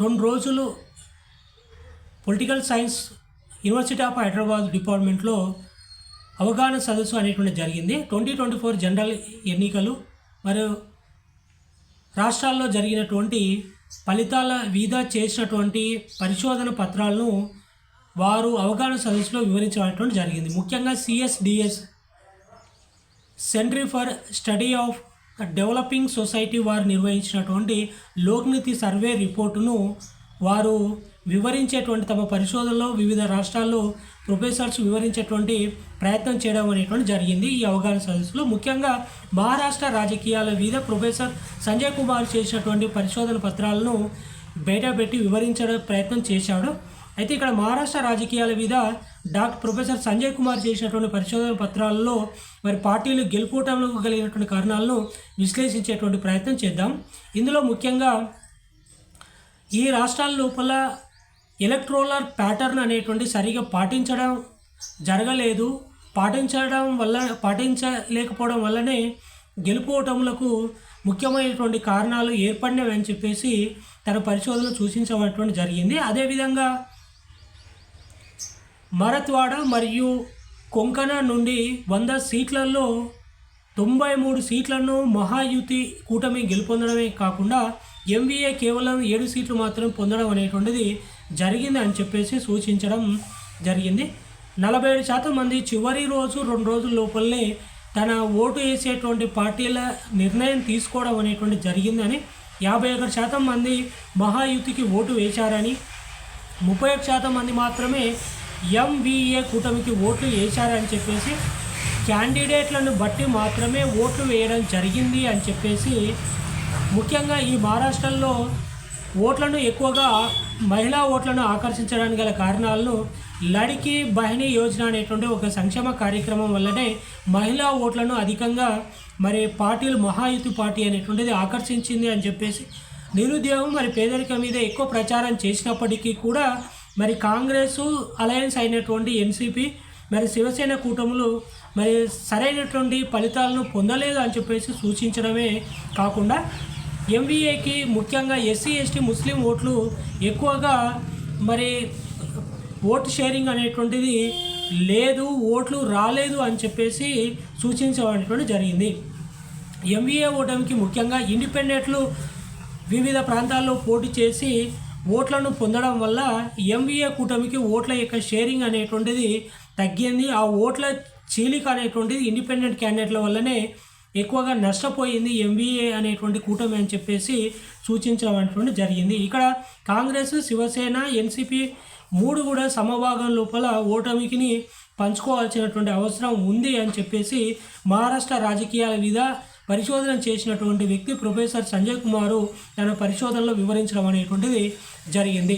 రెండు రోజులు political science university of Hyderabad డిపార్ట్మెంట్లో అవగాహన సదస్సు అనేటువంటి జరిగింది. ట్వంటీ ట్వంటీ ఫోర్ జనరల్ ఎన్నికలు మరియు రాష్ట్రాల్లో జరిగినటువంటి ఫలితాల వీధ చేసినటువంటి పరిశోధన పత్రాలను వారు అవగాహన సదస్సులో వివరించడం జరిగింది. ముఖ్యంగా CSDS centre for study of developing society వారు నిర్వహించినటువంటి లోక్నీతి సర్వే రిపోర్టును వారు వివరించేటువంటి తమ పరిశోధనలో వివిధ రాష్ట్రాల్లో ప్రొఫెసర్స్ వివరించేటువంటి ప్రయత్నం చేయడం అనేటువంటి జరిగింది. ఈ అవగాహన సదస్సులో ముఖ్యంగా మహారాష్ట్ర రాజకీయాల మీద ప్రొఫెసర్ సంజయ్ కుమార్ చేసినటువంటి పరిశోధన పత్రాలను బయటపెట్టి వివరించడం ప్రయత్నం చేశాడు. అయితే ఇక్కడ మహారాష్ట్ర రాజకీయాల మీద డాక్టర్ ప్రొఫెసర్ సంజయ్ కుమార్ చేసినటువంటి పరిశోధన పత్రాలలో మరి పార్టీలు గెలుపోవటంలో కలిగినటువంటి కారణాలను విశ్లేషించేటువంటి ప్రయత్నం చేద్దాం. ఇందులో ముఖ్యంగా ఈ రాష్ట్రాల లోపల ఎలక్ట్రోలర్ ప్యాటర్న్ అనేటువంటి సరిగా పాటించడం జరగలేదు. పాటించడం వల్ల పాటించలేకపోవడం వల్లనే గెలుపోవటములకు ముఖ్యమైనటువంటి కారణాలు ఏర్పడినవి అని చెప్పేసి తన పరిశోధన సూచించబడటం జరిగింది. అదేవిధంగా మరత్వాడ మరియు కొంకణ నుండి వంద సీట్లలో తొంభై మూడు సీట్లను మహాయుతి కూటమి గెలుపొందడమే కాకుండా ఎంవీఏ కేవలం ఏడు సీట్లు మాత్రం పొందడం అనేటువంటిది జరిగింది అని చెప్పేసి సూచించడం జరిగింది. నలభై ఏడు శాతం మంది చివరి రోజు రెండు రోజుల లోపలనే తన ఓటు వేసేటువంటి పార్టీల నిర్ణయం తీసుకోవడం అనేటువంటి జరిగిందని యాభై ఒకటి శాతం మంది మహాయుతికి ఓటు వేశారని ముప్పై ఒక శాతం మంది మాత్రమే ఎంవీఏ కూటమికి ఓట్లు వేశారని చెప్పేసి క్యాండిడేట్లను బట్టి మాత్రమే ఓట్లు వేయడం జరిగింది అని చెప్పేసి ముఖ్యంగా ఈ మహారాష్ట్రలో ఓట్లను ఎక్కువగా మహిళా ఓట్లను ఆకర్షించడానికి గల కారణాలను లడికి బహిణీ యోజన అనేటువంటి ఒక సంక్షేమ కార్యక్రమం వల్లనే మహిళా ఓట్లను అధికంగా మరి పార్టీలు మహాయుతి పార్టీ అనేటువంటిది ఆకర్షించింది అని చెప్పేసి నిరుద్యోగం మరి పేదరికం మీద ఎక్కువ ప్రచారం చేసినప్పటికీ కూడా మరి కాంగ్రెస్ అలయన్స్ అయినటువంటి ఎన్సీపీ మరి శివసేన కూటములు మరి సరైనటువంటి ఫలితాలను పొందలేదు అని చెప్పేసి సూచించడమే కాకుండా ఎంవీఏకి ముఖ్యంగా ఎస్సీ ఎస్టీ ముస్లిం ఓట్లు ఎక్కువగా మరి ఓటు షేరింగ్ అనేటువంటిది లేదు ఓట్లు రాలేదు అని చెప్పేసి సూచించడం జరిగింది. ఎంవీఏ ఓటమికి ముఖ్యంగా ఇండిపెండెంట్లు వివిధ ప్రాంతాల్లో పోటీ చేసి ఓట్లను పొందడం వల్ల ఎంవీఏ కూటమికి ఓట్ల యొక్క షేరింగ్ అనేటువంటిది తగ్గింది. ఆ ఓట్ల చీలిక అనేటువంటిది ఇండిపెండెంట్ క్యాండిడేట్ల వల్లనే ఎక్కువగా నష్టపోయింది ఎంవీఏ అనేటువంటి కూటమి అని చెప్పేసి సూచించడం అనేటువంటి జరిగింది. ఇక్కడ కాంగ్రెస్ శివసేన ఎన్సిపి మూడు కూడా సమభాగం లోపల ఓటమికిని పంచుకోవాల్సినటువంటి అవసరం ఉంది అని చెప్పేసి మహారాష్ట్ర రాజకీయాల మీద పరిశోధన చేసినటువంటి వ్యక్తి ప్రొఫెసర్ సంజయ్ కుమారు తన పరిశోధనలో వివరించడం అనేటువంటిది జరిగింది.